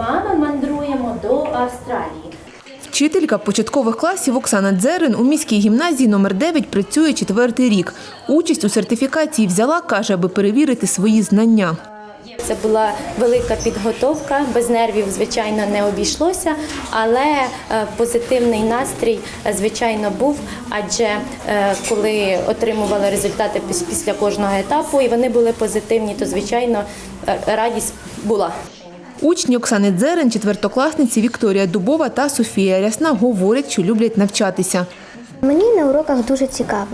вами мандруємо до Австралії. Вчителька початкових класів Оксана Дзерин у міській гімназії номер 9 працює четвертий рік. Участь у сертифікації взяла, каже, аби перевірити свої знання. Це була велика підготовка, без нервів, звичайно, не обійшлося, але е, позитивний настрій, е, звичайно, був. Адже е, коли отримували результати після кожного етапу, і вони були позитивні, то звичайно радість була. Учні Оксани Дзерин, четвертокласниці Вікторія Дубова та Софія Рясна говорять, що люблять навчатися. Мені на уроках дуже цікаво.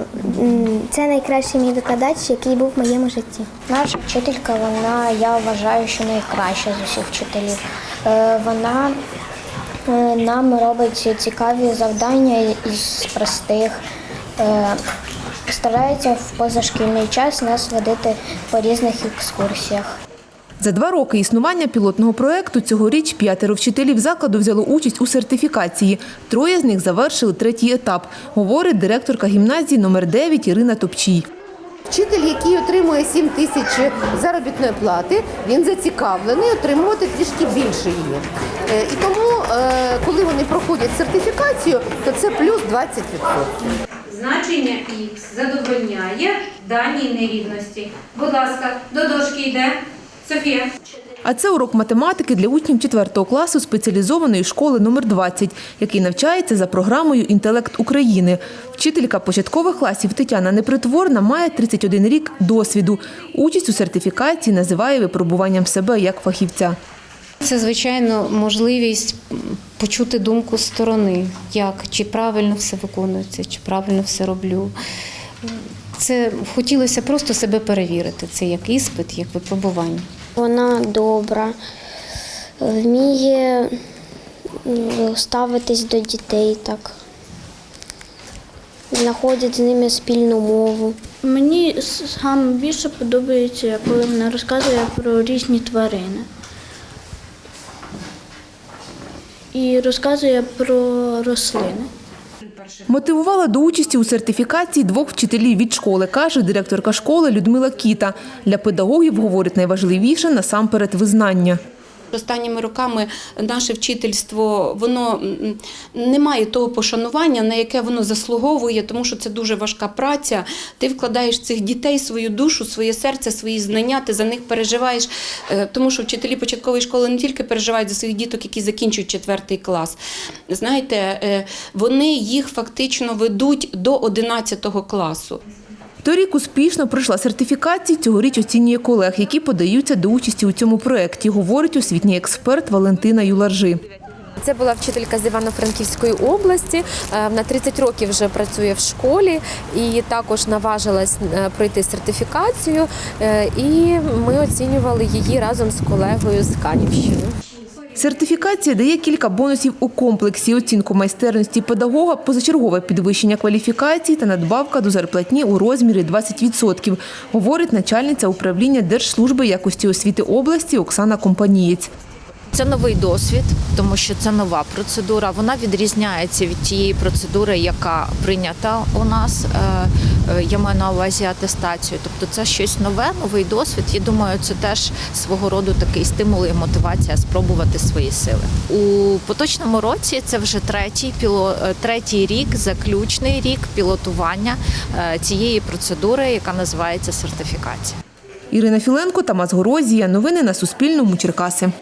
Це найкращий мій викладач, який був в моєму житті. Наша вчителька, вона, я вважаю, що найкраща з усіх вчителів. Е, Вона е, нам робить цікаві завдання із простих. Е, Старається в позашкільний час нас водити по різних екскурсіях. За два роки існування пілотного проекту цьогоріч п'ятеро вчителів закладу взяло участь у сертифікації. Троє з них завершили третій етап, говорить директорка гімназії номер 9 Ірина Топчій. Вчитель, який отримує 7 тисяч заробітної плати, він зацікавлений отримувати трішки більше її. Е, І тому, е, коли вони проходять сертифікацію, то це плюс 20%. Значення х задовольняє даній нерівності. Будь ласка, до дошки йде. Софія. А це урок математики для учнів 4 класу спеціалізованої школи номер 20, який навчається за програмою Інтелект України. Вчителька початкових класів Тетяна Непритворна має 31 рік досвіду. Участь у сертифікації називає випробуванням себе як фахівця. Це, звичайно, можливість почути думку сторони, як чи правильно все виконується, чи правильно все роблю. Це хотілося просто себе перевірити. Це як іспит, як випробування. Вона добра, вміє ставитись до дітей так. Знаходить з ними спільну мову. Мені саме більше подобається, коли вона розказує про різні тварини. І розказує про рослини. Мотивувала до участі у сертифікації двох вчителів від школи, каже директорка школи Людмила Кіта. Для педагогів, говорить, найважливіше насамперед визнання. Останніми роками наше вчительство воно не має того пошанування, на яке воно заслуговує, тому що це дуже важка праця. Ти вкладаєш цих дітей свою душу, своє серце, свої знання, ти за них переживаєш. Е, Тому що вчителі початкової школи не тільки переживають за своїх діток, які закінчують четвертий клас. Знаєте, е, вони їх фактично ведуть до 11 класу. Торік успішно пройшла сертифікацію, цьогоріч оцінює колег, які подаються до участі у цьому проєкті, говорить освітній експерт Валентина Юларжи. Це була вчителька з Івано-Франківської області. Е, Вона 30 років вже працює в школі і також наважилась е, пройти сертифікацію. Е, І ми оцінювали її разом з колегою з Канівщини. Сертифікація дає кілька бонусів у комплексі: оцінку майстерності педагога, позачергове підвищення кваліфікації та надбавка до зарплатні у розмірі 20%, говорить начальниця управління Держслужби якості освіти області Оксана Компанієць. Це новий досвід, тому що це нова процедура. Вона відрізняється від тієї процедури, яка прийнята у нас. Е, Я маю на увазі атестацію. Тобто це щось нове, новий досвід. Я думаю, це теж свого роду такий стимул і мотивація спробувати свої сили. У поточному році це вже третій піло, е, третій рік, заключний рік пілотування е, цієї процедури, яка називається сертифікація. Ірина Філенко, Тамас Горозія. Новини на Суспільному. Черкаси.